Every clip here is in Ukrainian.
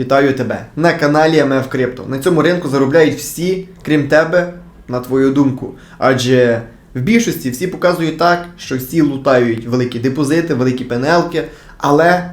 Вітаю тебе на каналі МФ Крипто. На цьому ринку заробляють всі, крім тебе, на твою думку. Адже в більшості всі показують так, що всі лутають великі депозити, великі пенелки, але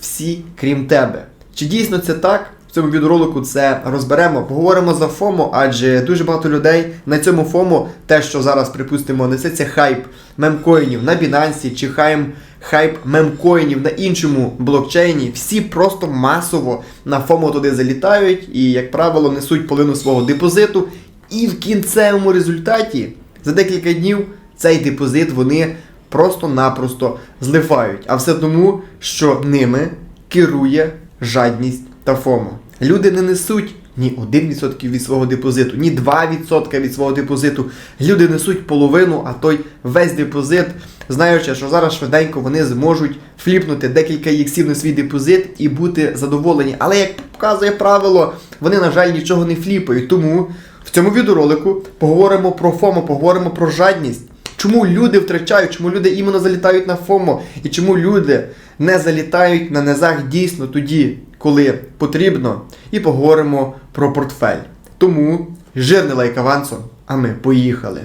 всі, крім тебе. Чи дійсно це так? Цьому відеоролику це розберемо, поговоримо за ФОМО, адже дуже багато людей на цьому ФОМО, те, що зараз, припустимо, несеться хайп мемкоїнів на Binance чи хайп, хайп мемкоїнів на іншому блокчейні, всі просто масово на ФОМО туди залітають і, як правило, несуть половину свого депозиту. І в кінцевому результаті за декілька днів цей депозит вони просто-напросто зливають. А все тому, що ними керує жадність та ФОМО. Люди не несуть ні 1% від свого депозиту, ні 2% від свого депозиту. Люди несуть половину, а той весь депозит, знаючи, що зараз швиденько вони зможуть фліпнути декілька іксів на свій депозит і бути задоволені. Але як показує правило, вони, на жаль, нічого не фліпають. Тому в цьому відеоролику поговоримо про ФОМО, поговоримо про жадність. Чому люди втрачають, чому люди іменно залітають на ФОМО, і чому люди не залітають на низах дійсно тоді, коли потрібно, і поговоримо про портфель. Тому жирний лайк авансом, а ми поїхали.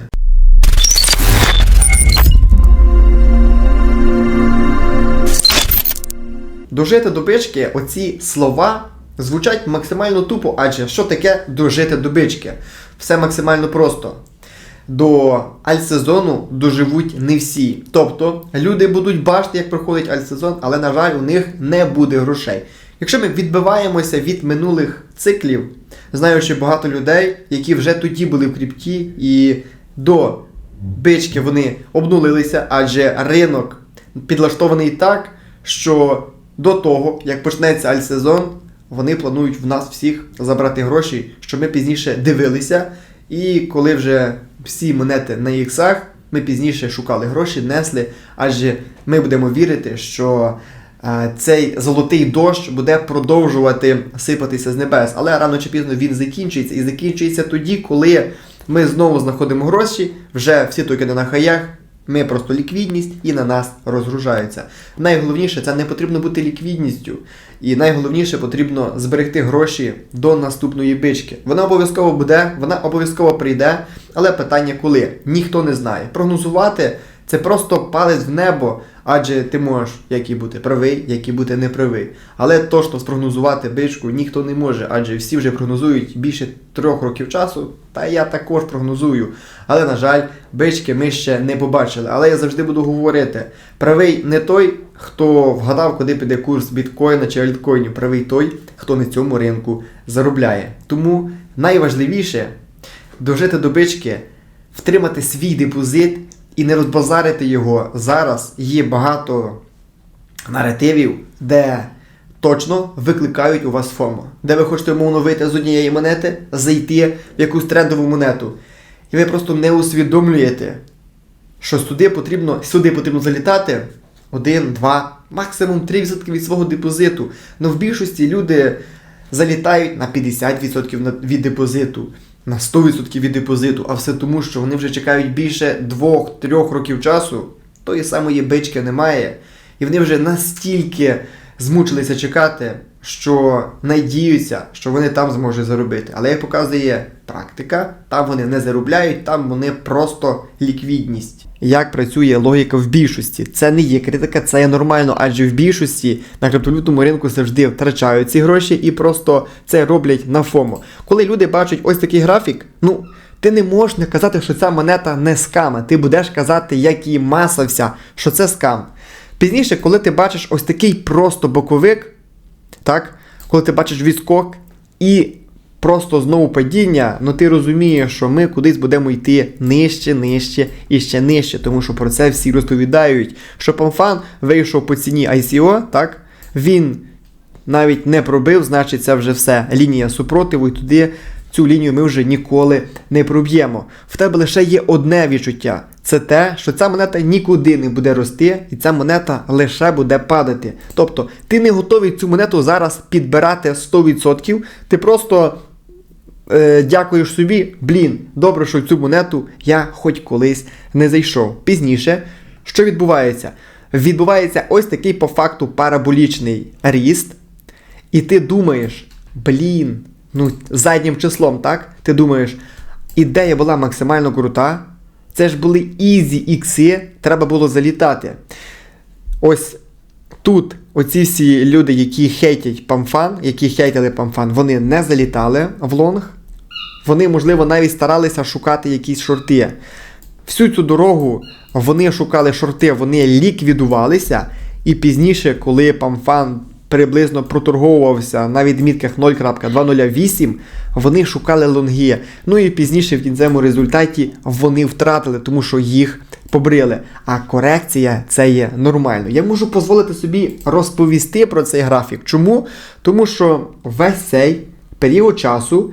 Дожити до бички, оці слова звучать максимально тупо, адже що таке дожити до бички? Все максимально просто. До альсезону доживуть не всі. Тобто люди будуть бачити, як проходить альсезон, але, на жаль, у них не буде грошей. Якщо ми відбиваємося від минулих циклів, знаючи багато людей, які вже тоді були в крипті, і до бички вони обнулилися, адже ринок підлаштований так, що до того, як почнеться альсезон, вони планують в нас всіх забрати гроші, щоб ми пізніше дивилися. І коли вже всі монети на іксах, ми пізніше шукали гроші, несли, адже ми будемо вірити, що е, цей золотий дощ буде продовжувати сипатися з небес. Але рано чи пізно він закінчується. І закінчується тоді, коли ми знову знаходимо гроші, вже всі токени на хаях. Ми просто ліквідність і на нас розгружаються. Найголовніше це не потрібно бути ліквідністю. І найголовніше потрібно зберегти гроші до наступної бички. Вона обов'язково буде, вона обов'язково прийде, але питання коли? Ніхто не знає. Прогнозувати це просто палець в небо, адже ти можеш як і бути правий, як і бути неправий. Але точно спрогнозувати бичку ніхто не може, адже всі вже прогнозують більше трьох років часу, та я також прогнозую. Але, на жаль, бички ми ще не побачили. Але я завжди буду говорити: правий не той, хто вгадав, куди піде курс біткоїна чи альткоїнів. Правий той, хто на цьому ринку заробляє. Тому найважливіше дожити до бички, втримати свій депозит і не розбазарити його зараз. Є багато наративів, де точно викликають у вас ФОМО, де ви хочете умовно вийти з однієї монети, зайти в якусь трендову монету. І ви просто не усвідомлюєте, що сюди потрібно, сюди потрібно залітати 1, 2, максимум 3% від свого депозиту. Ну в більшості люди залітають на 50% від депозиту, на 100% від депозиту, а все тому, що вони вже чекають більше 2-3 років часу, тої самої бички немає. І вони вже настільки змучилися чекати, що надіються, що вони там зможуть заробити. Але як показує практика, там вони не заробляють, там вони просто ліквідність. Як працює логіка в більшості? Це не є критика, це є нормально, адже в більшості на криптовалютному ринку завжди втрачають ці гроші і просто це роблять на ФОМО. Коли люди бачать ось такий графік, ну. Ти не можеш не казати, що ця монета не скам. Ти будеш казати, як її маса вся, що це скам. Пізніше, коли ти бачиш ось такий просто боковик, так, коли ти бачиш відскок і просто знову падіння, ну ти розумієш, що ми кудись будемо йти нижче, нижче і ще нижче, тому що про це всі розповідають. Що Памфан вийшов по ціні ICO, так, він навіть не пробив, значить це вже все. Лінія супротиву, і туди цю лінію ми вже ніколи не проб'ємо. В тебе лише є одне відчуття. Це те, що ця монета нікуди не буде рости, і ця монета лише буде падати. Тобто, ти не готовий цю монету зараз підбирати 100%, ти просто е, дякуєш собі, блін, добре, що цю монету я хоч колись не зайшов. Пізніше, що відбувається? Відбувається ось такий по факту параболічний ріст. І ти думаєш, блін, ну заднім числом, так? Ти думаєш, ідея була максимально крута. Це ж були ізі ікси, треба було залітати. Ось тут оці всі люди, які хейтять памфан, які хейтили памфан, вони не залітали в лонг. Вони, можливо, навіть старалися шукати якісь шорти. Всю цю дорогу вони шукали шорти, вони ліквідувалися. І пізніше, коли памфан приблизно проторговувався на відмітках 0.208, вони шукали лонги. Ну і пізніше в кінцевому результаті вони втратили, тому що їх побрили. А корекція це є нормально. Я можу дозволити собі розповісти про цей графік. Чому? Тому що весь цей період часу.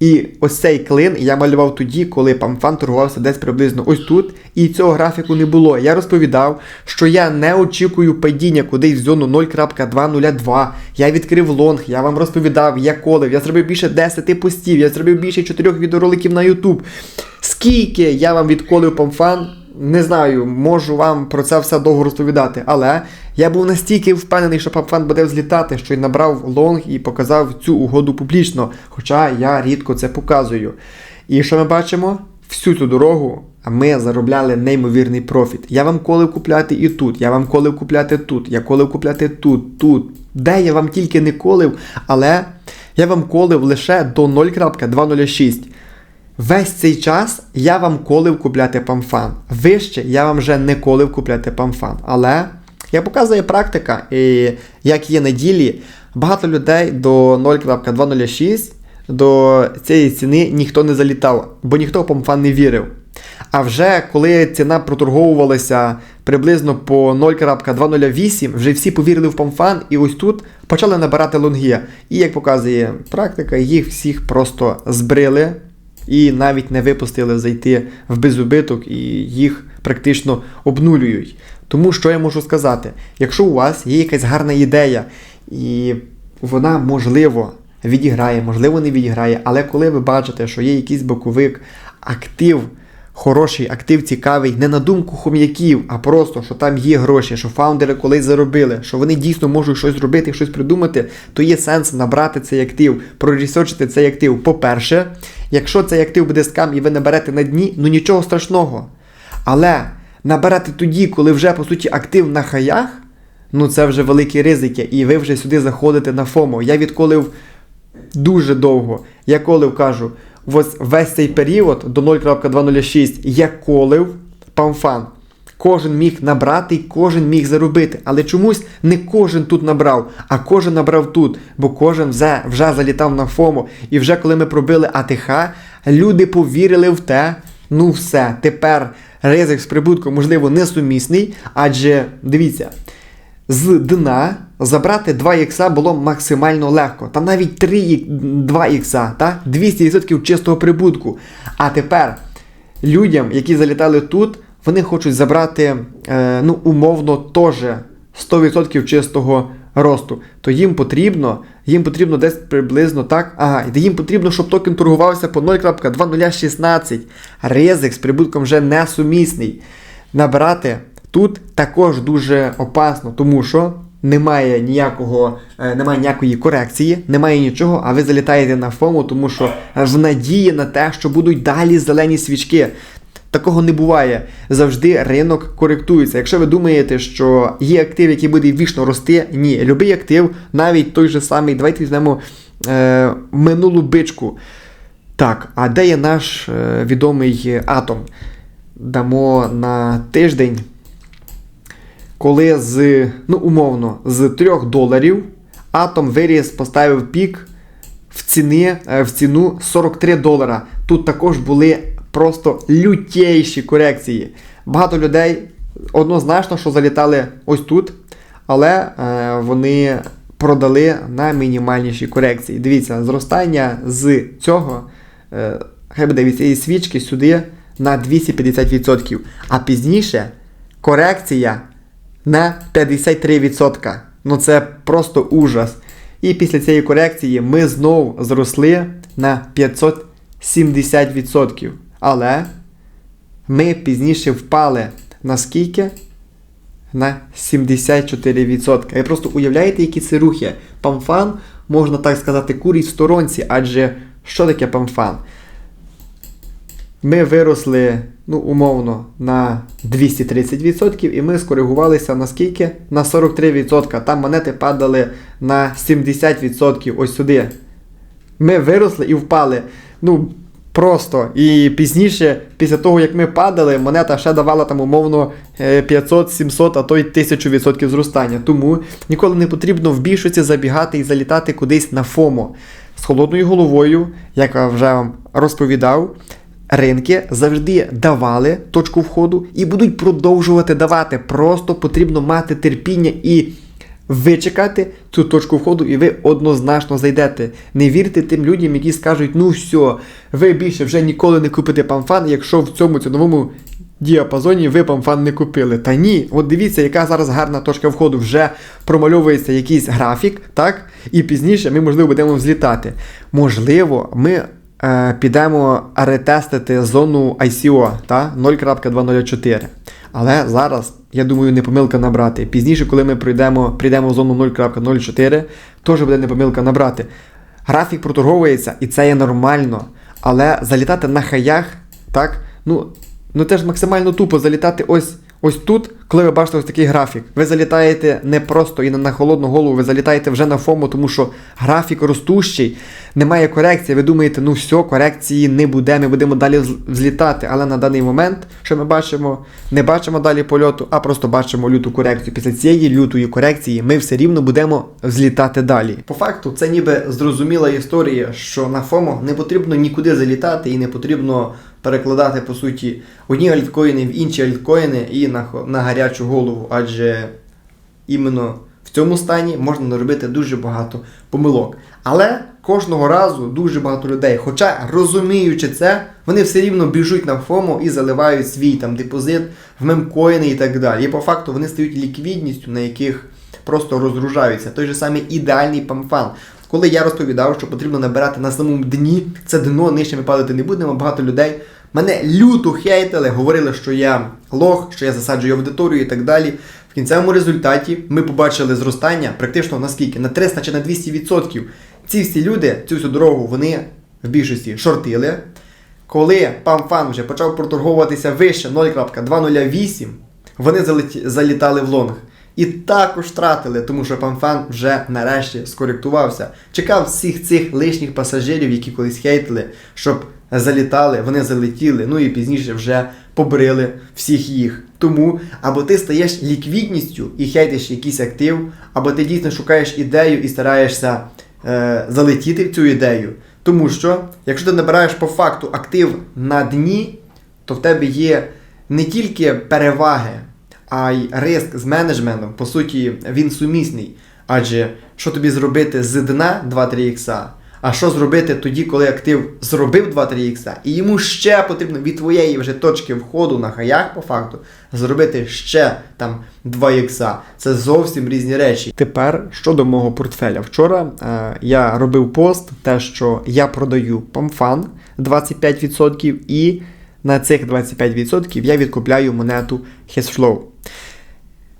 І ось цей клин я малював тоді, коли памфан торгувався десь приблизно ось тут, і цього графіку не було. Я розповідав, що я не очікую падіння кудись в зону 0.202. Я відкрив лонг, я вам розповідав, я колив, я зробив більше 10 постів, я зробив більше 4 відеороликів на YouTube. Скільки я вам відколив памфан, не знаю, можу вам про це все довго розповідати, але я був настільки впевнений, що папфан буде взлітати, що й набрав лонг і показав цю угоду публічно, хоча я рідко це показую. І що ми бачимо? Всю цю дорогу ми заробляли неймовірний профіт. Я вам колив купляти і тут, я вам колив купляти тут, я колив купляти тут, тут. Де я вам тільки не колив, але я вам колив лише до 0.206. Весь цей час я вам колив купляти памфан. Вище я вам вже не колив купляти памфан. Але я показую практика, і як є неділі, багато людей до 0.206 до цієї ціни ніхто не залітав, бо ніхто в памфан не вірив. А вже коли ціна проторговувалася приблизно по 0.208, вже всі повірили в памфан, і ось тут почали набирати лонги. І як показує практика, їх всіх просто збрили і навіть не випустили зайти в безубиток, і їх практично обнулюють. Тому що я можу сказати, якщо у вас є якась гарна ідея, і вона можливо відіграє, можливо, не відіграє, але коли ви бачите, що є якийсь боковик, актив. Хороший актив цікавий не на думку хом'яків, а просто, що там є гроші, що фаундери колись заробили, що вони дійсно можуть щось зробити, щось придумати, то є сенс набрати цей актив, проресерчити цей актив. По-перше, якщо цей актив буде скам і ви наберете на дні, ну нічого страшного. Але набирати тоді, коли вже по суті актив на хаях, ну це вже великі ризики, і ви вже сюди заходите на ФОМО. Я відколив дуже довго. Я колив кажу ось весь цей період до 0.206 я колив памфан. Кожен міг набрати і кожен міг заробити. Але чомусь не кожен тут набрав, а кожен набрав тут, бо кожен вже вже залітав на ФОМО. І вже коли ми пробили АТХ, люди повірили в те, ну все, тепер ризик з прибутком, можливо, несумісний, адже дивіться з дна забрати 2 ікса було максимально легко. Там навіть 3 2 ікса, та? 200% чистого прибутку. А тепер людям, які залітали тут, вони хочуть забрати е, ну, умовно теж 100% чистого росту. То їм потрібно їм потрібно десь приблизно так. Ага, їм потрібно, щоб токен торгувався по 0.2016. Ризик з прибутком вже несумісний. Набрати Тут також дуже опасно, тому що немає ніякого, е, немає ніякої корекції, немає нічого, а ви залітаєте на фому, тому що в надії на те, що будуть далі зелені свічки. Такого не буває. Завжди ринок коректується. Якщо ви думаєте, що є актив, який буде вічно рости, ні. Любий актив, навіть той же самий, давайте візьмемо е, минулу бичку. Так, а де є наш е, відомий атом? Дамо на тиждень коли з, ну умовно, з 3 доларів атом виріс, поставив пік в ціни, е, в ціну 43 долара. Тут також були просто лютейші корекції. Багато людей однозначно, що залітали ось тут, але е, вони продали на мінімальніші корекції. Дивіться, зростання з цього, е, хай буде від цієї свічки сюди на 250%. А пізніше корекція на 53%. Ну це просто ужас. І після цієї корекції ми знову зросли на 570%. Але ми пізніше впали на скільки? на 74%. Ви просто уявляєте, які це рухи? Памфан, можна так сказати, курить в сторонці, адже що таке памфан? Ми виросли, ну, умовно, на 230% і ми скоригувалися на скільки? На 43%. Там монети падали на 70% ось сюди. Ми виросли і впали. Ну, просто. І пізніше, після того, як ми падали, монета ще давала там умовно е, 500, 700, а то й 1000% зростання. Тому ніколи не потрібно в більшості забігати і залітати кудись на ФОМО. З холодною головою, як я вже вам розповідав, ринки завжди давали точку входу і будуть продовжувати давати. Просто потрібно мати терпіння і вичекати цю точку входу, і ви однозначно зайдете. Не вірте тим людям, які скажуть, ну все, ви більше вже ніколи не купите памфан, якщо в цьому ціновому діапазоні ви памфан не купили. Та ні, от дивіться, яка зараз гарна точка входу. Вже промальовується якийсь графік, так? І пізніше ми, можливо, будемо взлітати. Можливо, ми. Е, Підемо ретестити зону ICO та 0.204. Але зараз, я думаю, не помилка набрати. Пізніше, коли ми прийдемо, прийдемо в зону 0.04, теж буде не помилка набрати. Графік проторговується, і це є нормально. Але залітати на хаях, так, ну, ну теж максимально тупо залітати ось, ось тут, коли ви бачите ось такий графік. Ви залітаєте не просто і на холодну голову, ви залітаєте вже на фому, тому що графік ростущий, немає корекції. Ви думаєте, ну все, корекції не буде, ми будемо далі зл- взлітати. Але на даний момент, що ми бачимо, не бачимо далі польоту, а просто бачимо люту корекцію. Після цієї лютої корекції ми все рівно будемо взлітати далі. По факту, це ніби зрозуміла історія, що на ФОМО не потрібно нікуди залітати і не потрібно перекладати по суті одні альткоїни в інші альткоїни і на, на гарячу голову, адже іменно в цьому стані можна наробити дуже багато помилок. Але кожного разу дуже багато людей, хоча розуміючи це, вони все рівно біжуть на ФОМО і заливають свій там депозит в мемкоїни і так далі. І по факту вони стають ліквідністю, на яких просто розгружаються. Той же самий ідеальний памфан. Коли я розповідав, що потрібно набирати на самому дні, це дно нижче ми падати не будемо. Багато людей мене люто хейтили, говорили, що я лох, що я засаджую аудиторію і так далі. В кінцевому результаті ми побачили зростання практично на скільки? На 300 чи на 200%. Ці всі люди, цю всю дорогу, вони в більшості шортили. Коли памфан вже почав проторговуватися вище 0.208, вони залітали в лонг. І також втратили, тому що памфан вже нарешті скоректувався. Чекав всіх цих лишніх пасажирів, які колись хейтили, щоб залітали, вони залетіли, ну і пізніше вже побрили всіх їх. Тому або ти стаєш ліквідністю і хейтиш якийсь актив, або ти дійсно шукаєш ідею і стараєшся е, залетіти в цю ідею. Тому що, якщо ти набираєш по факту актив на дні, то в тебе є не тільки переваги, а й риск з менеджментом. По суті, він сумісний. Адже що тобі зробити з дна 2-3 ікса, а що зробити тоді, коли актив зробив 2-3 ікса, і йому ще потрібно від твоєї вже точки входу на хаях, по факту, зробити ще там 2 ікса. Це зовсім різні речі. Тепер щодо мого портфеля. Вчора е, я робив пост, те, що я продаю памфан 25% і на цих 25% я відкупляю монету Hashflow.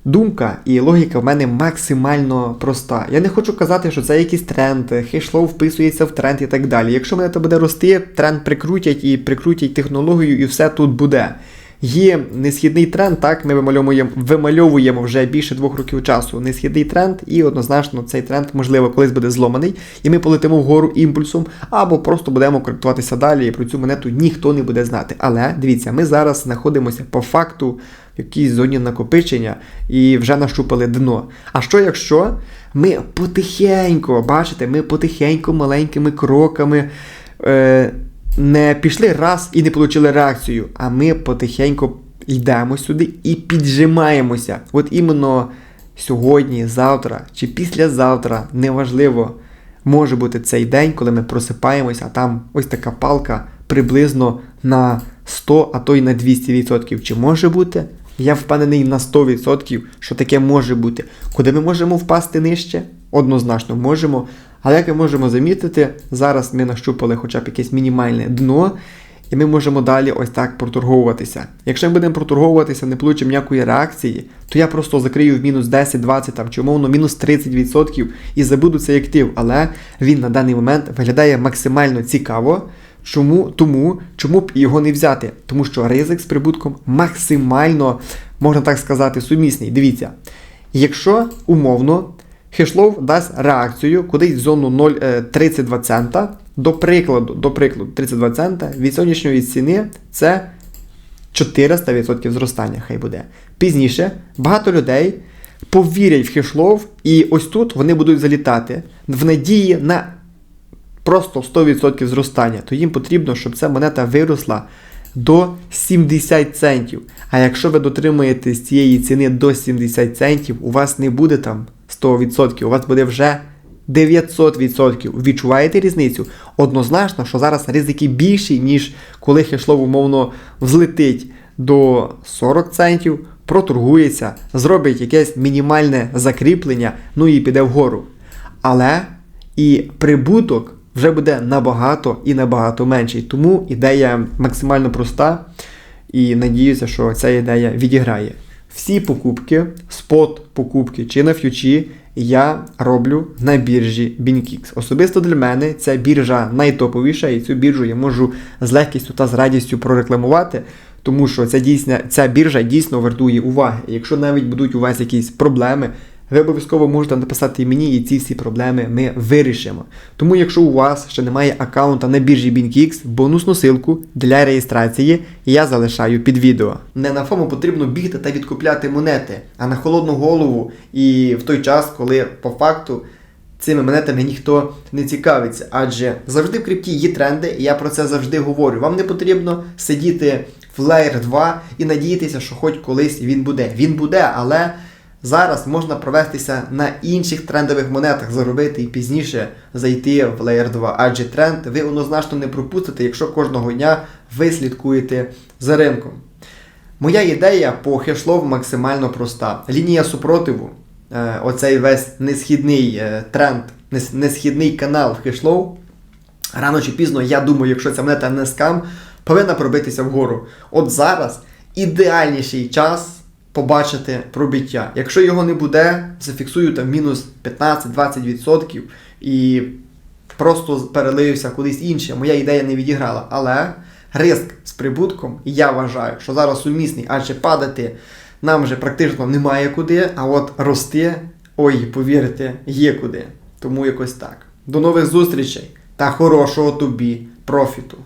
Думка і логіка в мене максимально проста. Я не хочу казати, що це якийсь тренд, хешлоу вписується в тренд і так далі. Якщо монета буде рости, тренд прикрутять і прикрутять технологію, і все тут буде. Є несхідний тренд, так, ми вимальовуємо, вимальовуємо вже більше двох років часу несхідний тренд, і однозначно цей тренд, можливо, колись буде зломаний, і ми полетимо вгору імпульсом, або просто будемо коректуватися далі, і про цю монету ніхто не буде знати. Але дивіться, ми зараз знаходимося по факту в якійсь зоні накопичення і вже нащупали дно. А що якщо ми потихеньку, бачите, ми потихеньку маленькими кроками. Е, не пішли раз і не отримали реакцію, а ми потихеньку йдемо сюди і піджимаємося. От іменно сьогодні, завтра чи післязавтра, неважливо, може бути цей день, коли ми просипаємося, а там ось така палка приблизно на 100, а то й на 200%. Чи може бути? Я впевнений на 100%, що таке може бути. Куди ми можемо впасти нижче? Однозначно можемо. Але як ми можемо замітити, зараз ми нащупали хоча б якесь мінімальне дно. і ми можемо далі ось так проторговуватися. Якщо ми будемо проторговуватися, не получимо ніякої реакції, то я просто закрию в мінус 10, 20 там, чи умовно мінус 30% і забуду цей актив. Але він на даний момент виглядає максимально цікаво. Чому? Тому, чому б його не взяти? Тому що ризик з прибутком максимально, можна так сказати, сумісний. Дивіться, якщо умовно Хешлов дасть реакцію кудись в зону 0,32 цента, до прикладу, до прикладу, 32 цента від сьогоднішньої ціни це 400% зростання, хай буде. Пізніше багато людей повірять в хешлов, і ось тут вони будуть залітати в надії на просто 100% зростання, то їм потрібно, щоб ця монета виросла до 70 центів. А якщо ви дотримуєтесь цієї ціни до 70 центів, у вас не буде там 100%, у вас буде вже 900%. Відчуваєте різницю? Однозначно, що зараз ризики більші, ніж коли хешлов умовно взлетить до 40 центів, проторгується, зробить якесь мінімальне закріплення, ну і піде вгору. Але і прибуток вже буде набагато і набагато менший. Тому ідея максимально проста, і надіюся, що ця ідея відіграє. Всі покупки, спот покупки чи на ф'ючі я роблю на біржі BinKix. Особисто для мене ця біржа найтоповіша, і цю біржу я можу з легкістю та з радістю прорекламувати. Тому що ця, дійсня, ця біржа дійсно вартує уваги. Якщо навіть будуть у вас якісь проблеми, ви обов'язково можете написати мені, і ці всі проблеми ми вирішимо. Тому, якщо у вас ще немає аккаунта на біржі BinKix, бонусну силку для реєстрації я залишаю під відео. Не на фому потрібно бігти та відкупляти монети, а на холодну голову і в той час, коли по факту. Цими монетами ніхто не цікавиться, адже завжди в крипті є тренди, і я про це завжди говорю. Вам не потрібно сидіти в Layer 2 і надіятися, що хоч колись він буде. Він буде, але зараз можна провестися на інших трендових монетах, заробити і пізніше зайти в Layer 2. Адже тренд ви однозначно не пропустите, якщо кожного дня ви слідкуєте за ринком. Моя ідея по хешлов максимально проста. Лінія супротиву, е, оцей весь несхідний е, тренд, несхідний канал в хешлоу, рано чи пізно, я думаю, якщо ця монета не скам, повинна пробитися вгору. От зараз ідеальніший час побачити пробиття. Якщо його не буде, зафіксую там мінус 15-20% і просто перелився кудись інше. Моя ідея не відіграла. Але риск з прибутком, я вважаю, що зараз сумісний, адже падати нам вже практично немає куди, а от рости, ой, повірте, є куди. Тому якось так. До нових зустрічей та хорошого тобі профіту!